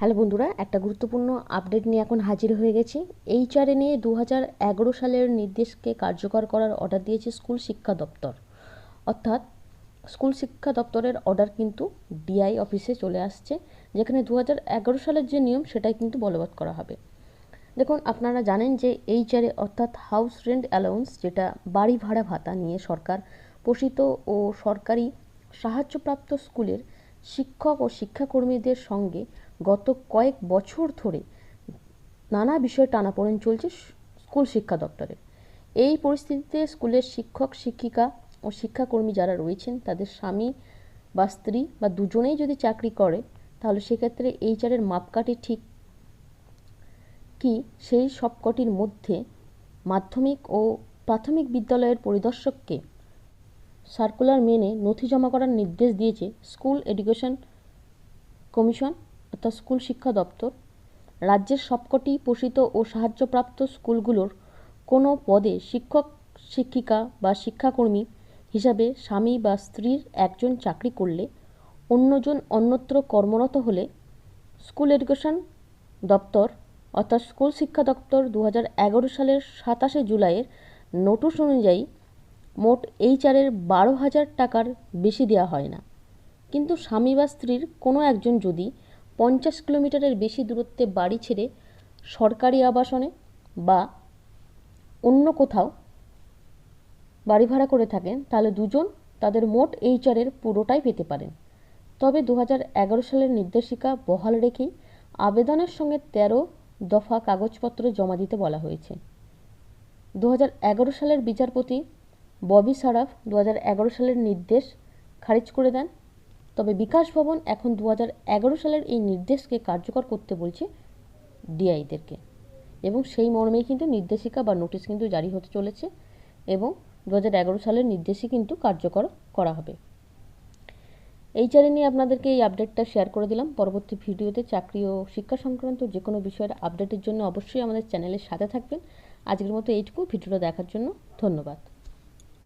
Hello বন্ধুরা, একটা গুরুত্বপূর্ণ আপডেট নিয়ে এখন হাজির হয়ে গেছি। এইচআরএ নিয়ে দু এগারো সালের নির্দেশকে কার্যকর করার অর্ডার দিয়েছে স্কুল শিক্ষা দপ্তর। অর্থাৎ স্কুল শিক্ষা দপ্তরের অর্ডার কিন্তু ডিআই অফিসে চলে আসছে, যেখানে দু এগারো সালের যে নিয়ম সেটাই কিন্তু বলবৎ করা হবে। দেখুন, আপনারা জানেন যে এইচআরএ অর্থাৎ হাউস রেন্ট অ্যালাউন্স যেটা বাড়ি ভাড়া ভাতা নিয়ে সরকার পোষিত ও সরকারি সাহায্যপ্রাপ্ত স্কুলের শিক্ষক ও শিক্ষাকর্মীদের সঙ্গে গত কয়েক বছর ধরে নানা বিষয়ে টানাপোড়েন চলছে স্কুল শিক্ষা দপ্তরের। এই পরিস্থিতিতে স্কুলের শিক্ষক, শিক্ষিকা ও শিক্ষাকর্মী যারা রয়েছেন, তাদের স্বামী বা স্ত্রী বা দুজনেই যদি চাকরি করে, তাহলে সেক্ষেত্রে এইচআরের মাপকাঠি ঠিক কি? সেই সবকটির মধ্যে মাধ্যমিক ও প্রাথমিক বিদ্যালয়ের পরিদর্শককে সার্কুলার মেনে নথি জমা করার নির্দেশ দিয়েছে স্কুল এডুকেশন কমিশন অর্থাৎ স্কুল শিক্ষা দপ্তর। রাজ্যের সবকটি পোষিত ও সাহায্যপ্রাপ্ত স্কুলগুলোর কোনো পদে শিক্ষক, শিক্ষিকা বা শিক্ষাকর্মী হিসাবে স্বামী বা স্ত্রীর একজন চাকরি করলে অন্যজন অন্যত্র কর্মরত হলে স্কুল এডুকেশন দপ্তর অর্থাৎ স্কুল শিক্ষা দপ্তর দু হাজার এগারো সালের সাতাশে জুলাইয়ের নোটিশ অনুযায়ী মোট এইচআরের বারো হাজার টাকার বেশি দেওয়া হয় না। কিন্তু স্বামী বা স্ত্রীর কোনো একজন যদি পঞ্চাশ কিলোমিটারের বেশি দূরত্বে বাড়ি ছেড়ে সরকারি আবাসনে বা অন্য কোথাও বাড়ি ভাড়া করে থাকেন, তাহলে দুজন তাদের মোট এইচআরের পুরোটাই পেতে পারেন। তবে দু এগারো সালের নির্দেশিকা বহাল রেখেই আবেদনের সঙ্গে তেরো দফা কাগজপত্র জমা দিতে বলা হয়েছে। দু হাজার এগারো সালের বিচারপতি ববি সারাফ দু সালের নির্দেশ খারিজ করে দেন। তবে বিকাশ ভবন এখন দু হাজার এগারো সালের এই নির্দেশকে কার্যকর করতে বলছে ডিআইদেরকে। এবং সেই মর্মেই কিন্তু নির্দেশিকা বা নোটিশ কিন্তু জারি হতে চলেছে এবং দু হাজার এগারো সালের নির্দেশই কিন্তু কার্যকর করা হবে। এই চ্যানেল নিয়ে আপনাদেরকে এই আপডেটটা শেয়ার করে দিলাম। পরবর্তী ভিডিওতে চাকরি ও শিক্ষা সংক্রান্ত যে কোনো বিষয়ের আপডেটের জন্য অবশ্যই আমাদের চ্যানেলের সাথে থাকবেন। আজকের মতো এইটুকু। ভিডিওটা দেখার জন্য ধন্যবাদ।